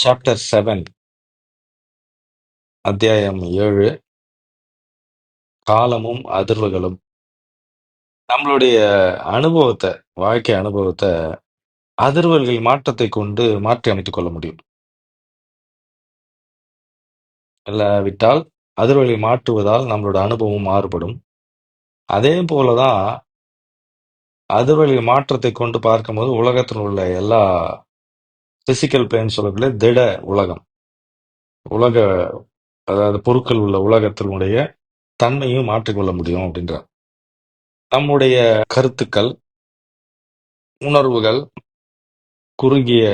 Chapter seven அத்தியாயம் ஏழு. காலமும் அதிர்வுகளும். நம்மளுடைய அனுபவத்தை வாழ்க்கை அனுபவத்தை அதிர்வுகள் மாற்றத்தை கொண்டு மாற்றி அமைத்துக் கொள்ள முடியும். இல்லாவிட்டால் அதிர்வுகளை மாற்றுவதால் நம்மளோட அனுபவம் மாறுபடும். அதே போலதான் அதிர்வுகள் மாற்றத்தை கொண்டு பார்க்கும்போது உலகத்தில் உள்ள எல்லா பிசிக்கல் பிளேன் சொல்லக்கூடிய திட உலகம். உலக அதாவது பொருட்கள் உள்ள உலகத்தினுடைய தன்மையும் மாற்றிக்கொள்ள முடியும் அப்படின்றார். நம்முடைய கருத்துக்கள் உணர்வுகள் குறுகிய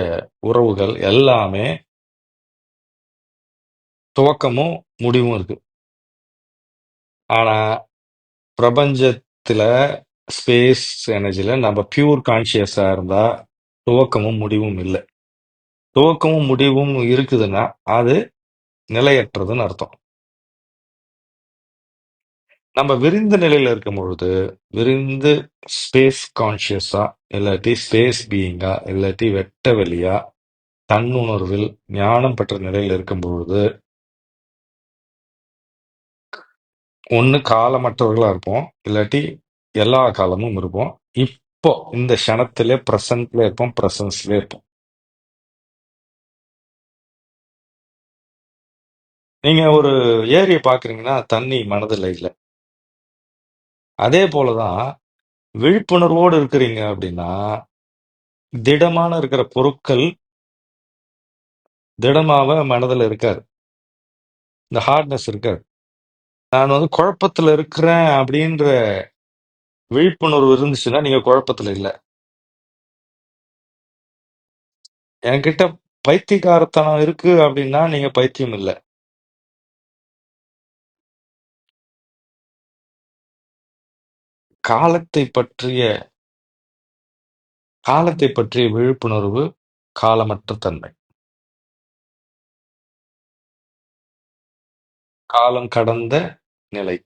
உறவுகள் எல்லாமே துவக்கமும் முடிவும் இருக்கு. ஆனா பிரபஞ்சத்துல ஸ்பேஸ் எனர்ஜில நம்ம பியூர் கான்சியஸா இருந்தா துவக்கமும் முடிவும் இல்லை. துவக்கமும் முடிவும் இருக்குதுன்னா அது நிலையற்றதுன்னு அர்த்தம். நம்ம விரிந்த நிலையில இருக்கும் பொழுது விரிந்து ஸ்பேஸ் கான்சியஸா இல்லாட்டி ஸ்பேஸ் பீயிங்கா இல்லாட்டி வெட்ட வெளியா தன்னுணர்வில் ஞானம் பெற்ற நிலையில் இருக்கும் பொழுது ஒன்று காலமற்றவர்களா இருப்போம் இல்லாட்டி எல்லா காலமும் இருப்போம். இப்போ இந்த க்ஷணத்திலே பிரசன்ட்ல இருப்போம் பிரசன்ஸ்ல இருப்போம். நீங்க ஒரு ஏரியை பாக்குறீங்கன்னா தண்ணி மனதில் இல்லை. அதே போலதான் விழிப்புணர்வோடு இருக்கிறீங்க அப்படின்னா திடமான இருக்கிற பொருட்கள் திடமாவ மனதில் இருக்காது. இந்த ஹார்ட்னஸ் இருக்காது. நான் வந்து குழப்பத்துல இருக்கிறேன் அப்படின்ற விழிப்புணர்வு இருந்துச்சுன்னா நீங்க குழப்பத்துல இல்லை. என்கிட்ட பைத்தியக்காரத்தனம் இருக்கு அப்படின்னா நீங்க பைத்தியம் இல்லை. காலத்தை பற்றிய காலத்தை பற்றிய விழிப்புணர்வு காலமற்ற தன்மை. காலம் கடந்த நிலை.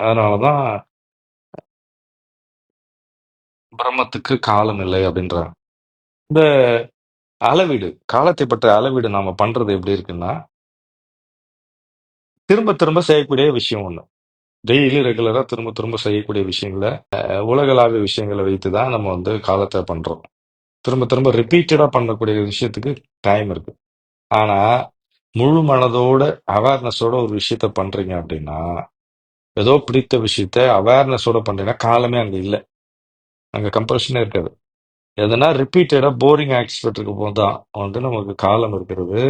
அதனாலதான் பிரம்மத்துக்கு காலம் இல்லை அப்படின்றாங்க. இந்த அளவீடு காலத்தை பற்றிய அளவீடு நாம பண்றது எப்படி இருக்குன்னா திரும்ப திரும்ப செய்யக்கூடிய விஷயம் ஒண்ணு. டெய்லி ரெகுலராக திரும்ப திரும்ப செய்யக்கூடிய விஷயங்களை அஹ், உலகளாவிய விஷயங்களை வைத்து தான் நம்ம வந்து காலத்தை பண்ணுறோம் திரும்ப திரும்ப ரிப்பீட்டடாக பண்ணக்கூடிய விஷயத்துக்கு டைம் இருக்கு. ஆனால் முழு மனதோட அவேர்னஸோட ஒரு விஷயத்த பண்ணுறீங்க அப்படின்னா ஏதோ பிடித்த விஷயத்த அவேர்னஸோட பண்ணுறீங்கன்னா காலமே அங்கே இல்லை. அங்கே கம்பல்ஷனே இருக்காது. எதனா ரிப்பீட்டடாக போரிங் ஆக்சிடென்ட் இருக்கும் போது தான் வந்து நமக்கு காலம் இருக்கிறது.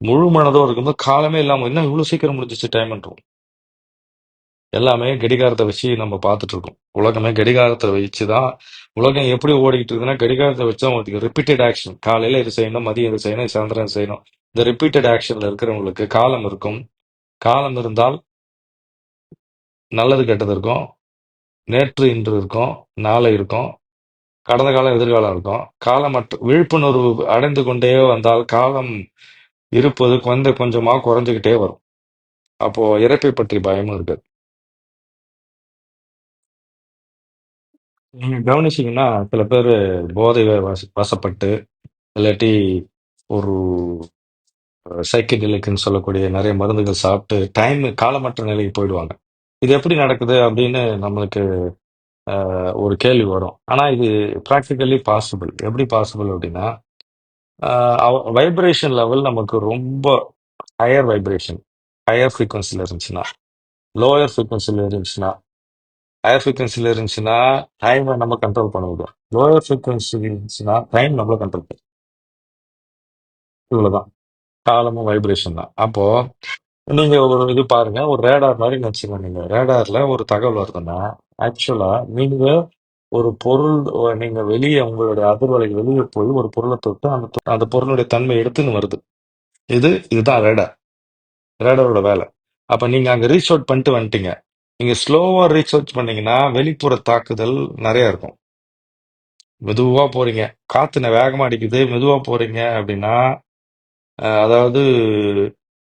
முழு மனதோ இருக்கும்போது காலமே இல்லாமல் இன்னும் இவ்வளோ சீக்கிரம் முடிஞ்சிச்சு டைம்ன்றோம் எல்லாமே கடிகாரத்தை வச்சு நம்ம பார்த்துட்டு இருக்கோம் உலகமே கடிகாரத்தை வச்சு தான் உலகம் எப்படி ஓடிக்கிட்டு இருக்குன்னா கடிகாரத்தை வச்சு தான் உங்களுக்கு ரிப்பீட்டட் ஆக்ஷன் காலையில இது செய்யணும் மதியம் இது செய்யணும் சாயந்தரம் இது செய்யணும். இந்த ரிப்பீட்டட் ஆக்ஷன்ல இருக்கிறவங்களுக்கு காலம் இருக்கும். காலம் இருந்தால் நல்லது கெட்டது இருக்கும். நேற்று இன்று இருக்கும். நாளை இருக்கும். கடந்த காலம் எதிர்காலம் இருக்கும். காலமற்ற விழிப்புணர்வு அடைந்து கொண்டே வந்தால் காலம் இருப்பது கொஞ்சம் கொஞ்சமா குறைஞ்சுக்கிட்டே வரும். அப்போ இறப்பை பற்றி பயமும் இருக்காது. நீங்க கவனிச்சீங்கன்னா சில பேர் போதை வாசி வசப்பட்டு இல்லாட்டி ஒரு சைக்கெடெலிக்னு சொல்லக்கூடிய நிறைய மருந்துகள் சாப்பிட்டு டைம் காலமற்ற நிலைக்கு போயிடுவாங்க. இது எப்படி நடக்குது அப்படின்னு நம்மளுக்கு அஹ், ஒரு கேள்வி வரும். ஆனா இது ப்ராக்டிக்கலி பாசிபிள் எப்படி பாசிபிள் அப்படின்னா வைப்ரேஷன் லெவல் நமக்கு ரொம்ப ஹையர் வைப்ரேஷன் ஹையர் ஃப்ரீக்வன்சில இருந்துச்சுன்னா லோயர் ஃப்ரீக்வன்சில இருந்துச்சுன்னா ஹையர் ஃப்ரீக்வன்சியில் இருந்துச்சுன்னா டைமை நம்ம கண்ட்ரோல் பண்ண முடியும் லோயர் ஃப்ரீக்வன்சி இருந்துச்சுன்னா டைம் நம்மளை கண்ட்ரோல் பண்ணும். இவ்வளோதான் காலமும் வைப்ரேஷன் தான். அப்போது நீங்கள் ஒரு இது பாருங்க ஒரு ரேடார் மாதிரி நினைச்சுக்கோங்க நீங்கள் ரேடாரில் ஒரு தகவல் வருதுன்னா ஆக்சுவலாக நீங்கள் ஒரு பொருள் ஒ- நீங்க வெளியே உங்களுடைய அதிர்வலை வெளியே போய் ஒரு பொருளை தொட்டு அந்த தொ- அந்த பொருளுடைய தன்மை எடுத்துன்னு வருது. இது இதுதான் ரேடார் ரேடாரோட வேலை. அப்ப நீங்க அங்க ரீச் அவுட் பண்ணிட்டு வந்துட்டீங்க. நீங்க ஸ்லோவா ரீச் அவுட் பண்ணீங்கன்னா வெளிப்புற தாக்குதல் நிறைய இருக்கும். மெதுவா போறீங்க. காத்து ந- வேகமா அடிக்குது மெதுவா போறீங்க அப்படின்னா அஹ், அதாவது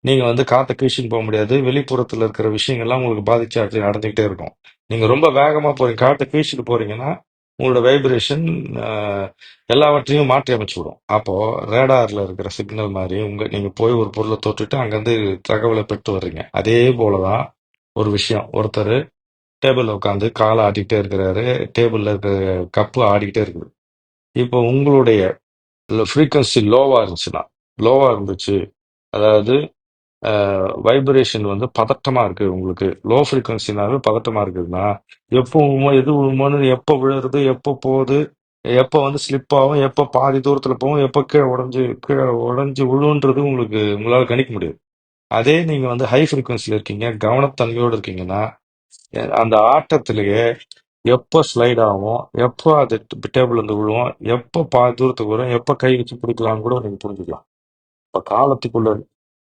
நீங்க வந்து காத்த கீழ்ச்சின்னு போக முடியாது. வெளிப்புறத்துல இருக்கிற விஷயங்கள்லாம் உங்களுக்கு பாதிச்சு அடுத்து நடந்துகிட்டே இருக்கும். நீங்க ரொம்ப வேகமா போறீங்க. காத்த கீழ்ச்சிட்டு போறீங்கன்னா உங்களோட வைப்ரேஷன் எல்லாவற்றையும் மாற்றி அமைச்சு விடும் அப்போ ரேடார்ல இருக்கிற சிக்னல் மாதிரி உங்க நீங்க போய் ஒரு பொருளை தொட்டுட்டு அங்கிருந்து தகவலை பெற்று வர்றீங்க. அதே போலதான் ஒரு விஷயம். ஒருத்தர் டேபிள்ல உட்காந்து காலை ஆட்டிக்கிட்டே இருக்கிறாரு. டேபிள்ல இருக்கிற கப்பு ஆடிக்கிட்டே இருக்குது. இப்போ உங்களுடைய ஃப்ரீக்வன்சி லோவா இருந்துச்சுன்னா லோவா இருந்துச்சு. அதாவது வைப்ரேஷன் வந்து பதட்டமா இருக்கு உங்களுக்கு. லோ ஃப்ரீக்வன்சினாவே பதட்டமா இருக்குதுன்னா எப்போ உமோ எது விழுமோன்னு எப்போ விழுறது எப்போ போகுது எப்போ வந்து ஸ்லிப் ஆகும் எப்போ பாதி தூரத்துல போகும் எப்போ கீழே உடஞ்சி கீழே உடஞ்சி விழுன்றது உங்களுக்கு உங்களால கணிக்க முடியாது. அதே நீங்க வந்து ஹை ஃப்ரீக்வன்சில இருக்கீங்க கவனத்தன்மையோடு இருக்கீங்கன்னா அந்த ஆட்டத்திலேயே எப்போ ஸ்லைட் ஆகும் எப்போ அது டேபிள் வந்து விழுவும் எப்போ பா தூரத்துக்கு வரும் எப்போ கை வச்சு பிடிக்கலாம்னு கூட நீங்க புரிஞ்சுக்கலாம். இப்போ காலத்துக்குள்ள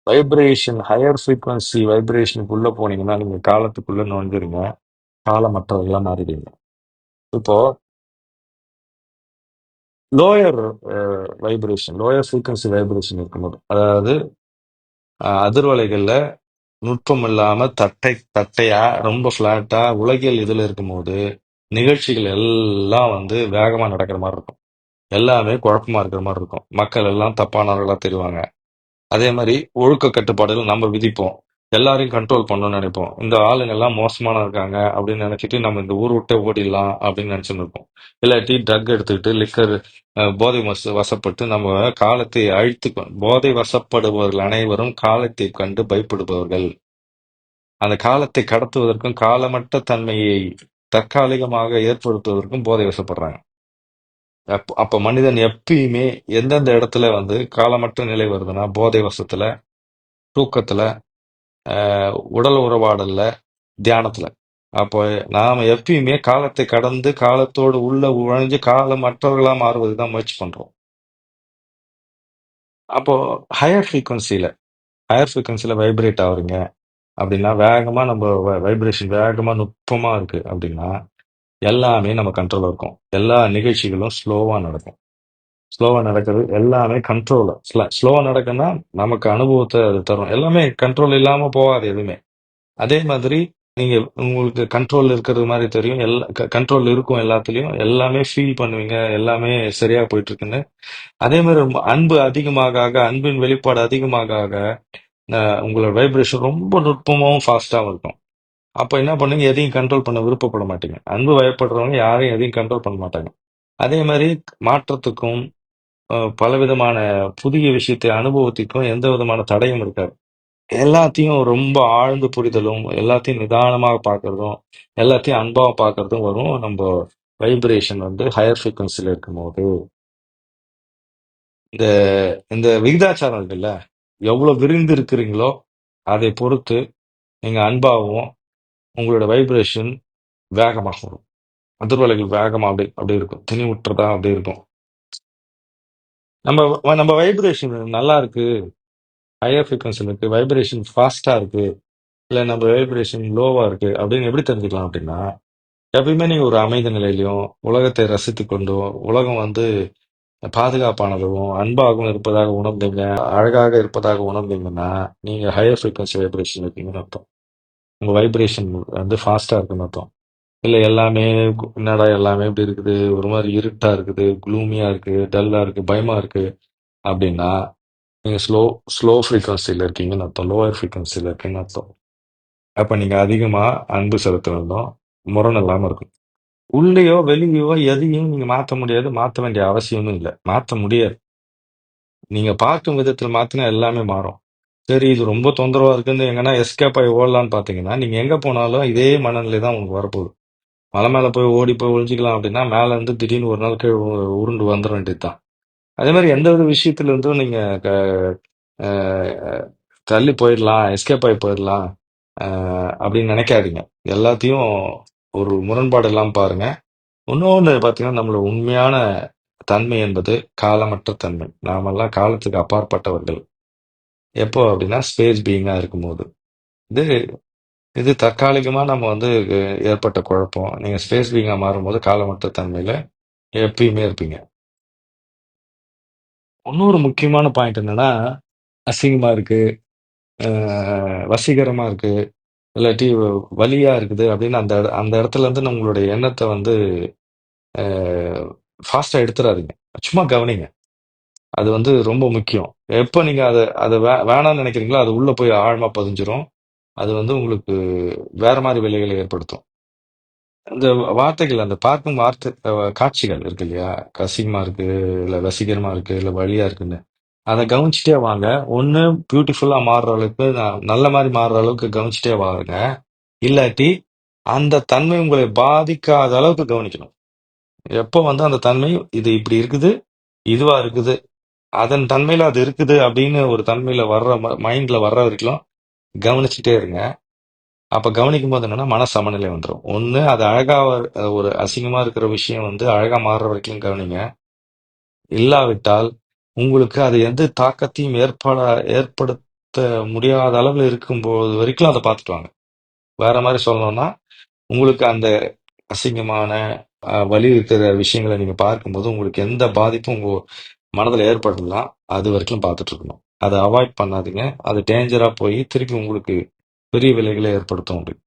வைப்ரேஷன் ஹையர் ஃப்ரீக்வன்சி வைப்ரேஷனுக்குள்ள போனீங்கன்னா நீங்க காலத்துக்குள்ள நுழைஞ்சிருங்க. காலமற்றவர்களா மாறிடுவீங்க. இப்போ lower vibration lower frequency vibration இருக்கும்போது அதாவது அஹ், அதிர்வலைகள்ல நுட்பம் இல்லாம தட்டை தட்டையா ரொம்ப ஃபிளாட்டா உலகியல் இதுல இருக்கும்போது நிகழ்ச்சிகள் எல்லாம் வந்து வேகமா நடக்கிற மாதிரி இருக்கும். எல்லாமே குழப்பமா இருக்கிற மாதிரி இருக்கும். மக்கள் எல்லாம் தப்பானவர்களா தெரிவாங்க. அதே மாதிரி ஒழுக்க கட்டுப்பாடுகள் நம்ம விதிப்போம். எல்லாரையும் கண்ட்ரோல் பண்ணணும்னு நினைப்போம். இந்த ஆளுங்க எல்லாம் மோசமான இருக்காங்க அப்படின்னு நினைச்சிட்டு நம்ம இந்த ஊர் விட்டே ஓடிடலாம் அப்படின்னு நினைச்சுட்டு இருப்போம். இல்லாட்டி ட்ரக் எடுத்துக்கிட்டு லிக்கர் போதை வச வசப்பட்டு நம்ம காலத்தை அழித்து கொ- போதை வசப்படுபவர்கள் அனைவரும் காலத்தை கண்டு பயப்படுபவர்கள். அந்த காலத்தை கடத்துவதற்கும் காலமற்ற தன்மையை தற்காலிகமாக ஏற்படுத்துவதற்கும் போதை வசப்படுறாங்க. அப்ப அப்ப மனிதன் எப்பயுமே எந்தெந்த இடத்துல வந்து காலமற்ற நிலை வருதுன்னா போதை வசத்துல தூக்கத்துல அஹ், உடல் உறவாடல்ல தியானத்துல. அப்போ நாம எப்பயுமே காலத்தை கடந்து காலத்தோடு உள்ள உழைஞ்சு காலமற்றவர்களா மாறுவது தான் முயற்சி பண்றோம். அப்போ ஹையர் ஃப்ரீக்வன்சியில ஹையர் ஃப்ரீக்வன்சியில வைப்ரேட் ஆகுறீங்க. அப்படின்னா வேகமா நம்ம வைப்ரேஷன் வேகமா நுட்பமா இருக்கு. அப்படின்னா எல்லாமே நம்ம கண்ட்ரோல இருக்கும். எல்லா நிகழ்ச்சிகளும் ஸ்லோவா நடக்கும். ஸ்லோவா நடக்கிறது எல்லாமே கண்ட்ரோல் ஸ்லோவா நடக்குன்னா நமக்கு அனுபவத்தை அது தரும். எல்லாமே கண்ட்ரோல் இல்லாம போகாது எதுவுமே. அதே மாதிரி நீங்க உங்களுக்கு கண்ட்ரோல் இருக்கிறது மாதிரி தெரியும். எல்லா கண்ட்ரோல் இருக்கும் எல்லாத்துலயும். எல்லாமே ஃபீல் பண்ணுவீங்க. எல்லாமே சரியா போயிட்டு இருக்குன்னு அதே மாதிரி ரொம்ப அன்பு அதிகமாக ஆக அன்பின் வெளிப்பாடு அதிகமாக ஆக அஹ், உங்களோட வைப்ரேஷன் ரொம்ப நுட்பமாகவும் ஃபாஸ்டாகவும் இருக்கும். அப்ப என்ன பண்ணுங்க எதையும் கண்ட்ரோல் பண்ண விருப்பப்பட மாட்டீங்க. அன்பு வயப்படுறவங்க யாரையும் எதையும் கண்ட்ரோல் பண்ண மாட்டாங்க. அதே மாதிரி மாற்றத்துக்கும் பலவிதமான புதிய விஷயத்தை அனுபவத்திற்கும் எந்த விதமான தடையும் இருக்காது. எல்லாத்தையும் ரொம்ப ஆழ்ந்து புரிதலும் எல்லாத்தையும் நிதானமாக பார்க்கறதும் எல்லாத்தையும் அன்பாக பார்க்கறதும் வரும். நம்ம வைப்ரேஷன் வந்து ஹையர் ஃப்ரீக்வன்சில இருக்கும்போது. இந்த இந்த விகிதாச்சாரம் இருக்குல்ல எவ்வளோ விரிந்து இருக்கிறீங்களோ அதை பொறுத்து நீங்கள் அன்பாகவும் உங்களோட வைப்ரேஷன் வேகமாக வரும். அதிர்வலைகள் வேகமாக அப்படி அப்படி இருக்கும். திணிவுற்றதா அப்படி இருக்கும். நம்ம நம்ம வைப்ரேஷன் நல்லா இருக்கு. ஹையர் ஃப்ரீக்வன்சில இருக்கு. வைப்ரேஷன் ஃபாஸ்டா இருக்கு. இல்லை நம்ம வைப்ரேஷன் லோவா இருக்கு. அப்படின்னு எப்படி தெரிஞ்சுக்கலாம் அப்படின்னா எப்பயுமே நீங்க ஒரு அமைதி நிலையிலையும் உலகத்தை ரசித்து கொண்டும் உலகம் வந்து பாதுகாப்பானதும் அன்பாகவும் இருப்பதாக உணர்ந்தீங்க அழகாக இருப்பதாக உணர்ந்தீங்கன்னா நீங்க ஹையர் ஃப்ரீக்வன்சி வைப்ரேஷன் இருக்கீங்கன்னு அர்த்தம். உங்க வைப்ரேஷன் வந்து ஃபாஸ்டா இருக்குன்னு அர்த்தம். இல்ல எல்லாமே என்னடா எல்லாமே இப்படி இருக்குது? ஒரு மாதிரி இருட்டா இருக்குது குளூமியா இருக்கு டல்லா இருக்கு பயமா இருக்கு அப்படின்னா நீங்க ஸ்லோ ஸ்லோ ஃப்ரீக்வன்சில இருக்கீங்கன்னு அர்த்தம். லோவர் ஃப்ரீக்வன்சில இருக்கீங்கன்னு அர்த்தம். அப்ப நீங்க அதிகமா அன்பு செலுத்தணும் முரண் இல்லாம இருக்கும். உள்ளேயோ வெளியோ எதையும் நீங்க மாத்த முடியாது மாத்த வேண்டிய அவசியமும் இல்லை. மாத்த முடியாது. நீங்க பார்க்கும் விதத்தில் மாத்தினா எல்லாமே மாறும். சரி இது ரொம்ப தொந்தரவா இருக்குன்னு எங்கன்னா எஸ்கேப் ஆகி ஓடலான்னு பாத்தீங்கன்னா நீங்க எங்க போனாலும் இதே மனநிலை தான் உங்களுக்கு வரப்போகுது. மலை மேலே போய் ஓடி போய் ஒழிஞ்சிக்கலாம் அப்படின்னா மேலே இருந்து திடீர்னு ஒரு நாள் கீழே உ- உருண்டு வந்துட வேண்டியதுதான். அதே மாதிரி எந்த ஒரு விஷயத்துல இருந்தும் நீங்க க- அஹ் தள்ளி போயிடலாம் எஸ்கேப் ஆகி போயிடலாம் அஹ் அப்படின்னு நினைக்காதீங்க. எல்லாத்தையும் ஒரு முரண்பாடு இல்லாம பாருங்க. இன்னொன்று பார்த்தீங்கன்னா நம்மளோட உண்மையான தன்மை என்பது காலமற்ற தன்மை. நாமெல்லாம் காலத்துக்கு அப்பாற்பட்டவர்கள். எப்போ அப்படின்னா ஸ்பேஸ் பீயிங்காக இருக்கும்போது. இது தற்காலிகமாக தற்காலிகமா நம்ம வந்து ஏற்பட்ட குழப்பம். நீங்க ஸ்பேஸ் பீயிங்கா மாறும்போது காலமற்ற தன்மையில எப்பயுமே இருப்பீங்க. இன்னொரு முக்கியமான பாயிண்ட் என்னன்னா அசிங்கமா இருக்கு வசீகரமாக வசீகரமா இருக்கு இல்லாட்டி வலியா இருக்குது அப்படின்னு அந்த அந்த இடத்துல இருந்து நம்மளுடைய எண்ணத்தை வந்து ஃபாஸ்ட்டாக எடுத்துறாதீங்க. சும்மா கவனிங்க. அது வந்து ரொம்ப முக்கியம். எப்போ நீங்க அதை அதை வே வேணாம்னு நினைக்கிறீங்களோ அது உள்ள போய் ஆழமா பதிஞ்சிரும். அது வந்து உங்களுக்கு வேற மாதிரி விலைகளை ஏற்படுத்தும். அந்த வார்த்தைகள் அந்த பார்க்கும் வார்த்தை அஹ், காட்சிகள் இருக்கு இல்லையா? கசிங்கமா இருக்கு இல்ல வசீகரமா இருக்கு இல்ல வழியா இருக்குன்னு. அதை கவனிச்சுட்டே வாங்க. ஒண்ணு பியூட்டிஃபுல்லா மாறுற அளவுக்கு ந- நல்ல மாதிரி மாறுற அளவுக்கு கவனிச்சுட்டே வாங்க இல்லாட்டி அந்த தன்மை உங்களை பாதிக்காத அளவுக்கு கவனிக்கணும். எப்போ வந்து அந்த தன்மை இது இப்படி இருக்குது இதுவா இருக்குது அதன் தன்மையில அது இருக்குது அப்படின்னு ஒரு தன்மையில வர்ற மைண்ட்ல வர்ற வரைக்கும் கவனிச்சுட்டே இருங்க. அப்ப கவனிக்கும் போது என்னன்னா மன சமநிலை வந்துடும் ஒண்ணு அது அழகா வ- ஒரு அசிங்கமா இருக்கிற விஷயம் வந்து அழகா மாறுற வரைக்கும் கவனிங்க. இல்லாவிட்டால் உங்களுக்கு அது எந்த தாக்கத்தையும் ஏற்பட ஏற்படுத்த முடியாத அளவில் இருக்கும்போது வரைக்கும் அதை பார்த்துட்டு வாங்க வேற மாதிரி சொல்லணும்னா உங்களுக்கு அந்த அசிங்கமான அஹ், வலி இருக்கிற விஷயங்களை நீங்க பார்க்கும்போது உங்களுக்கு எந்த பாதிப்பும் உங்க மனதில் ஏற்படலாம் அது வரைக்கும் பார்த்துட்டு இருக்கணும். அதை அவாய்ட் பண்ணாதீங்க. அது டேஞ்சராக போய் திருப்பி உங்களுக்கு பெரிய விலைகளை ஏற்படுத்தும் அப்படி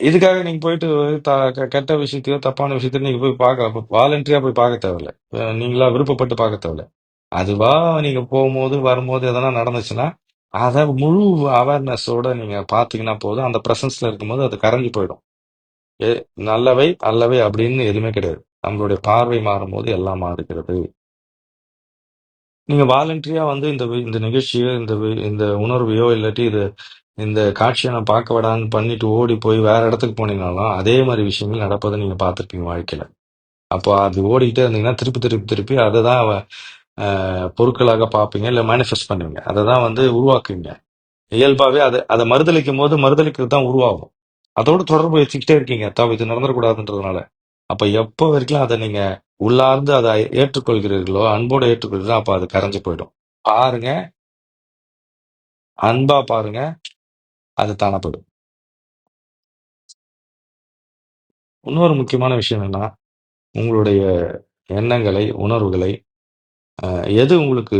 இதுக்காக நீங்கள் போயிட்டு த- கெட்ட விஷயத்தையோ தப்பான விஷயத்தையோ நீங்கள் போய் பார்க்க வாலண்டரியாக போய் பார்க்க தேவையில்ல. அஹ் நீங்களா விருப்பப்பட்டு பார்க்க தேவையில்ல. அதுவா நீங்கள் போகும்போது வரும்போது எதனா நடந்துச்சுன்னா அதை முழு அவேர்னஸோட நீங்கள் பார்த்தீங்கன்னா போதும். அந்த ப்ரெசன்ஸில் இருக்கும்போது அது கரைஞ்சு போயிடும். ஏ நல்லவை அல்லவை அப்படின்னு எதுவுமே கிடையாது. நம்மளுடைய பார்வை மாறும்போது எல்லாம் மாறுகிறது. நீங்க வாலண்டரியா வந்து இந்த வி- இந்த நிகழ்ச்சியோ இந்த வி- இந்த உணர்வையோ இல்லாட்டி இது இந்த காட்சியை நான் பார்க்க விடான்னு பண்ணிட்டு ஓடி போய் வேற இடத்துக்கு போனீங்கனாலும் அதே மாதிரி விஷயங்கள் நடப்பதை நீங்க பார்த்திருப்பீங்க வாழ்க்கையில. அப்போ அது ஓடிக்கிட்டே இருந்தீங்கன்னா திருப்பி திருப்பி திருப்பி அதை தான் பொருட்களாக பார்ப்பீங்க இல்லை மேனிஃபெஸ்ட் பண்ணுவீங்க. அதை தான் வந்து உருவாக்குவீங்க. இயல்பாகவே அதை அதை மறுதளிக்கும் போது மறுதளிக்கிறது தான் உருவாகும். அதோட தொடர்பு வச்சுக்கிட்டே இருக்கீங்க. தவிர இது நடந்துடக்கூடாதுன்றதுனால. அப்ப எப்போ வரைக்கும் அதை நீங்க உள்ளார்ந்து அதை ஏற்றுக்கொள்கிறீர்களோ அன்போடு ஏற்றுக்கொள்கிறீர்களோ அப்ப அது கரைஞ்சு போயிடும். பாருங்க. அன்பா பாருங்க. அது தானா போயிடும் இன்னொரு முக்கியமான விஷயம் என்னன்னா உங்களுடைய எண்ணங்களை உணர்வுகளை அஹ், எது உங்களுக்கு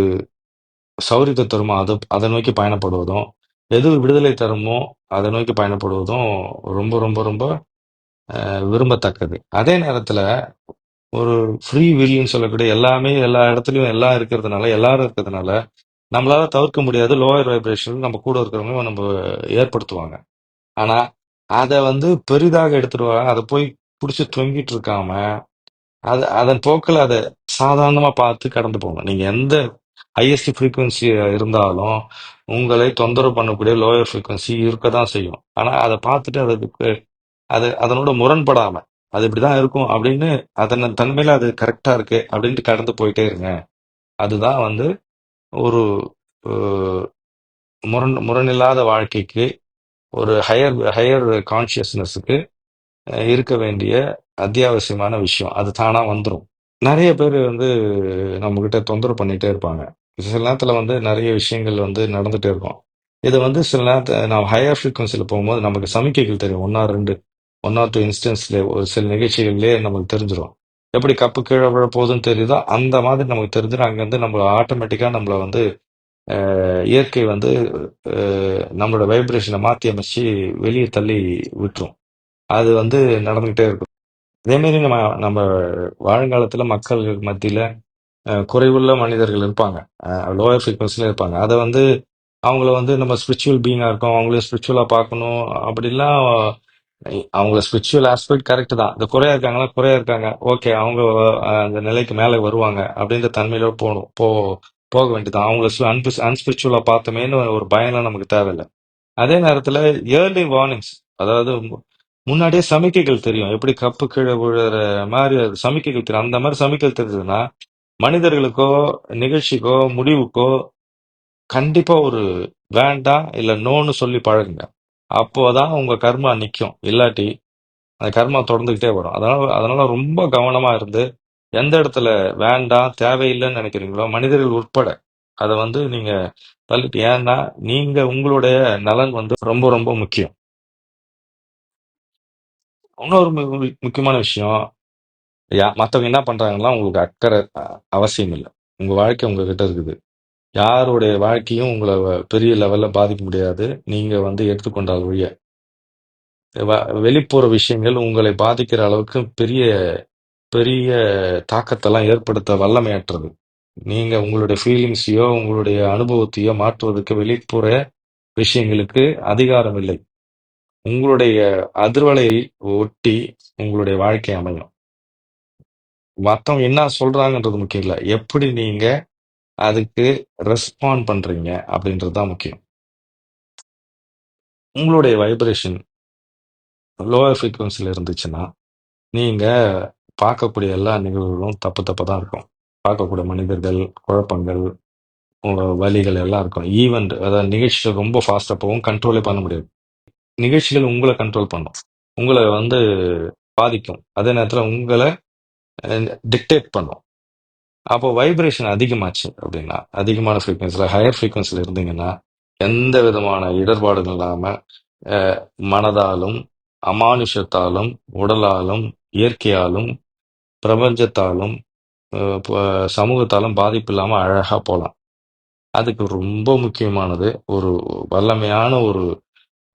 சௌரியத்தை தருமோ அது அதை நோக்கி பயணப்படுவதும் எது விடுதலை தருமோ அதை நோக்கி பயணப்படுவதும் ரொம்ப ரொம்ப ரொம்ப விரும்பத்தக்கது. அதே நேரத்துல ஒரு ஃப்ரீ வில்னு சொல்லக்கூடிய எல்லாமே எல்லா இடத்துலையும் எல்லாம் இருக்கிறதுனால எல்லாரும் இருக்கிறதுனால நம்மளால தவிர்க்க முடியாது. லோயர் வைப்ரேஷன் நம்ம கூட இருக்கிறவங்க நம்ம ஏற்படுத்துவாங்க. ஆனா அதை வந்து பெரிதாக எடுத்துடுவாங்க அதை போய் பிடிச்சி தொங்கிட்டு இருக்காம அது அதன் போக்கில் அதை சாதாரணமா பார்த்து கடந்து போங்க. நீங்க எந்த ஹையஸ்ட் ஃப்ரீக்குவன்சி இருந்தாலும் உங்களை தொந்தரவு பண்ணக்கூடிய லோயர் ஃப்ரீக்குவென்சி இருக்க தான் செய்யும். ஆனா அதை பார்த்துட்டு அதுக்கு அது அதனோட முரண்படாம அது இப்படிதான் இருக்கும் அப்படின்னு அதன் தன்மையில அது கரெக்டா இருக்கு அப்படின்ட்டு கடந்து போயிட்டே இருங்க. அதுதான் வந்து ஒரு அஹ், முரண் முரணில்லாத வாழ்க்கைக்கு ஒரு ஹையர் ஹையர் கான்சியஸ்னஸுக்கு இருக்க வேண்டிய அத்தியாவசியமான விஷயம். அது தானா வந்துடும் நிறைய பேர் வந்து நம்ம கிட்ட தொந்தரவு பண்ணிட்டே இருப்பாங்க. சில நேரத்துல வந்து நிறைய விஷயங்கள் வந்து நடந்துட்டே இருக்கும். இது வந்து சில நேரத்தை நம்ம ஹையர் ஃப்ரீக்வன்சியில் போகும்போது நமக்கு சமிக்கைகள் தெரியும். ஒன்னா ரெண்டு. ஒன் ஆர் டூ இன்ஸ்டன்ஸ்ல ஒரு சில நிகழ்ச்சிகள்லயே நமக்கு தெரிஞ்சிடும் எப்படி கப்பு கீழே விழ போகுதுன்னு தெரியுதோ அந்த மாதிரி நமக்கு தெரிஞ்சிடும் அங்கேருந்து நம்ம ஆட்டோமேட்டிக்கா நம்மளை வந்து அஹ், இயற்கை வந்து அஹ், நம்மளோட வைப்ரேஷனை மாற்றி அமைச்சு வெளியே தள்ளி விட்டுரும். அது வந்து நடந்துகிட்டே இருக்கும். அதேமாரி மாதிரி நம்ம நம்ம வாழ்ங்காலத்துல மக்கள் மத்தியில அஹ், குறைவுள்ள மனிதர்கள் இருப்பாங்க. லோயர் ஃப்ரீக்வன்சில இருப்பாங்க. அதை வந்து அவங்கள வந்து நம்ம ஸ்பிரிச்சுவல் பீயிங்கா இருக்கோம் அவங்களே ஸ்பிரிச்சுவலா பார்க்கணும். அப்படிலாம் அவங்கள ஸ்பிரிச்சுவல் ஆஸ்பெக்ட் கரெக்ட் தான். இந்த குறையா இருக்காங்களா? குறையா இருக்காங்க. ஓகே அவங்க அஹ், அந்த நிலைக்கு மேலே வருவாங்க அப்படின்ற தன்மையில போகணும் போ போக வேண்டியதான் அவங்கள அன்பு அன்ஸ்பிரிச்சுவலா பார்த்தோமேன்னு ஒரு பயம்லாம் நமக்கு தேவையில்லை. அதே நேரத்துல ஏர்லி வார்னிங்ஸ் அதாவது மு- முன்னாடியே சமிக்கைகள் தெரியும். எப்படி கப்பு கீழே விழுற மாதிரி அது சமிக்கைகள் தெரியும். அந்த மாதிரி சமிக்கைகள் தெரிஞ்சதுன்னா மனிதர்களுக்கோ நிகழ்ச்சிக்கோ முடிவுக்கோ கண்டிப்பா ஒரு வேண்டாம் இல்ல நோன்னு சொல்லி பழகுங்க. அப்போதான் உங்க கர்மா நிற்கும் இல்லாட்டி அந்த கர்மா தொடர்ந்துகிட்டே வரும். அதனால அதனால ரொம்ப கவனமா இருந்து எந்த இடத்துல வேண்டாம் தேவையில்லைன்னு நினைக்கிறீங்களோ மனிதர்கள் உட்பட அதை வந்து நீங்க தள்ளிட்டு ஏன்னா நீங்க உங்களுடைய நலன் வந்து ரொம்ப ரொம்ப முக்கியம். இன்னொரு மு- மு- முக்கியமான விஷயம் யா மற்றவங்க என்ன பண்றாங்கன்னா உங்களுக்கு அக்கறை அ- அவசியம் இல்லை. உங்க வாழ்க்கை உங்ககிட்ட இருக்குது. யாருடைய வாழ்க்கையும் உங்களை வ- பெரிய லெவல்ல பாதிக்க முடியாது. நீங்க வந்து எடுத்துக்கொண்டால் ஒழிய வ- வெளிப்புற விஷயங்கள் உங்களை பாதிக்கிற அளவுக்கு பெரிய பெரிய தாக்கத்தெல்லாம் ஏற்படுத்த வல்லமையற்றது. நீங்க உங்களுடைய ஃபீலிங்ஸையோ உங்களுடைய அனுபவத்தையோ மாற்றுவதற்கு வெளிப்புற விஷயங்களுக்கு அதிகாரம் இல்லை. உங்களுடைய அதிர்வலையை ஒட்டி உங்களுடைய வாழ்க்கை அமையும். மத்தவங்க என்ன சொல்றாங்கன்றது முக்கியம் இல்லை. எப்படி நீங்க அதுக்கு ரெஸ்பாண்ட் பண்றீங்க அப்படின்றது தான் முக்கியம். உங்களுடைய வைப்ரேஷன் லோவர் ஃப்ரீக்குவன்சில இருந்துச்சுன்னா நீங்க பார்க்கக்கூடிய எல்லா நிகழ்வுகளும் தப்பு தப்பு தான் இருக்கும். பார்க்கக்கூடிய மனிதர்கள் குழப்பங்கள் உங்க வலிகள் எல்லாம் இருக்கும். ஈவெண்ட் அதாவது நிகழ்ச்சிகள் ரொம்ப ஃபாஸ்ட்டாக போகும் கண்ட்ரோலே பண்ண முடியாது. நிகழ்ச்சிகள் உங்களை கண்ட்ரோல் பண்ணும். உங்களை வந்து பாதிக்கும். அதே நேரத்தில் உங்களை டிக்டேட் பண்ணும். அப்போ வைப்ரேஷன் அதிகமாச்சு அப்படின்னா அதிகமான ஃப்ரீக்வன்சியில் ஹையர் ஃப்ரீக்வன்சியில் இருந்தீங்கன்னா எந்த விதமான இடர்பாடுகள் இல்லாமல் மனதாலும் அமானுஷத்தாலும் உடலாலும் இயற்கையாலும் பிரபஞ்சத்தாலும் அஹ், ப- சமூகத்தாலும் பாதிப்பு இல்லாமல் அழகாக போகலாம் அதுக்கு ரொம்ப முக்கியமானது ஒரு வல்லமையான ஒரு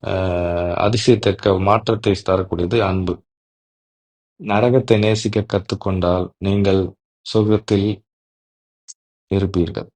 அஹ், அதிசயத்தக்க மாற்றத்தை தரக்கூடியது அன்பு. நரகத்தை நேசிக்க கற்றுக்கொண்டால் நீங்கள் sovietai ir birket